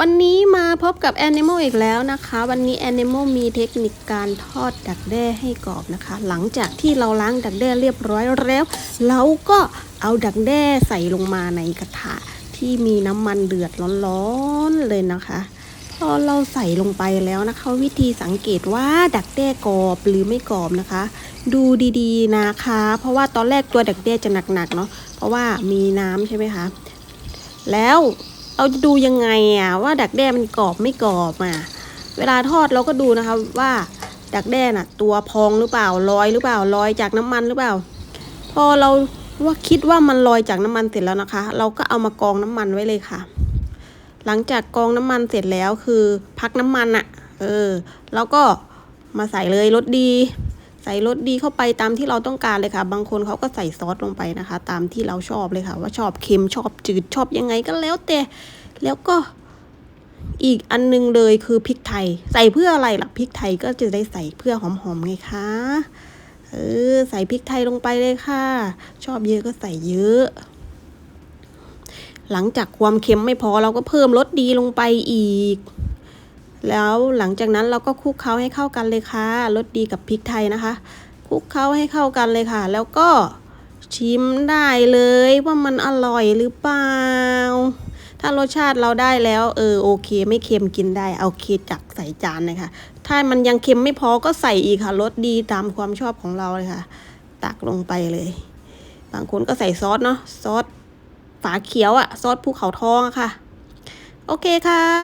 วันนี้มาพบกับ Animal อีกแล้วนะคะ วันนี้ Animal มีเทคนิคการทอดดักแด้ให้กรอบนะคะ หลังจากที่เราล้างดักแด้เรียบร้อยแล้ว เราก็เอาดักแด้ใส่ลงมาในกระทะที่มีน้ำมันเดือดร้อนๆเลยนะคะ พอเราใส่ลงไปแล้วนะคะ วิธีสังเกตว่าดักแด้กรอบหรือไม่กรอบนะคะ ดูดีๆนะคะ เพราะว่าตอนแรกตัวดักแด้จะหนักๆเนาะเพราะว่ามีน้ำใช่ไหมคะ แล้วเราจะดูยังไงอะว่าดักแด้มันกรอบไม่กรอบอะเวลาทอดเราก็ดูนะคะว่าดักแด้น่ะ ตัวพองหรือเปล่าลอยหรือเปล่าลอยจากน้ำมันหรือเปล่า พอเราว่าคิดว่ามันลอยจากน้ำมันเสร็จแล้วนะคะ เราก็เอามากองน้ำมันไว้เลยค่ะ หลังจากกองน้ำมันเสร็จแล้วคือพักน้ำมันอะเออ แล้วก็มาใส่เลยรสดี ใส่รสดีเข้าไปตามที่เราต้องการเลยค่ะ บางคนเขาก็ใส่ซอสลงไปนะคะ ตามที่เราชอบเลยค่ะ ว่าชอบเค็มชอบจืดชอบยังไงก็แล้วแต่แล้วก็อีกอันนึงเลยคือพริกไทย ใส่เพื่ออะไรล่ะพริกไทยก็จะได้ใส่เพื่อหอมๆไงคะเออใส่พริกไทยลงไปเลยค่ะ ชอบเยอะก็ใส่เยอะ หลังจากความเค็มไม่พอเราก็เพิ่มรสดีลงไปอีก แล้วหลังจากนั้นเราก็คลุกเคล้าให้เข้ากันเลยค่ะรสดีกับพริกไทยนะคะคลุกเคล้าให้เข้ากันเลยค่ะ แล้วก็ชิมได้เลยว่ามันอร่อยหรือเปล่า ถ้ารสชาติเราได้แล้ว เออโอเค ไม่เค็มกินได้เอาเคจักใส่จานเลยค่ะ ถ้ามันยังเค็มไม่พอก็ใส่อีกค่ะรสดีตามความชอบของเราเลยค่ะ ตักลงไปเลย บางคนก็ใส่ซอสเนาะซอส ฝาเขียวอะซอสภูเขาทองอะค่ะ โอเคค่ะ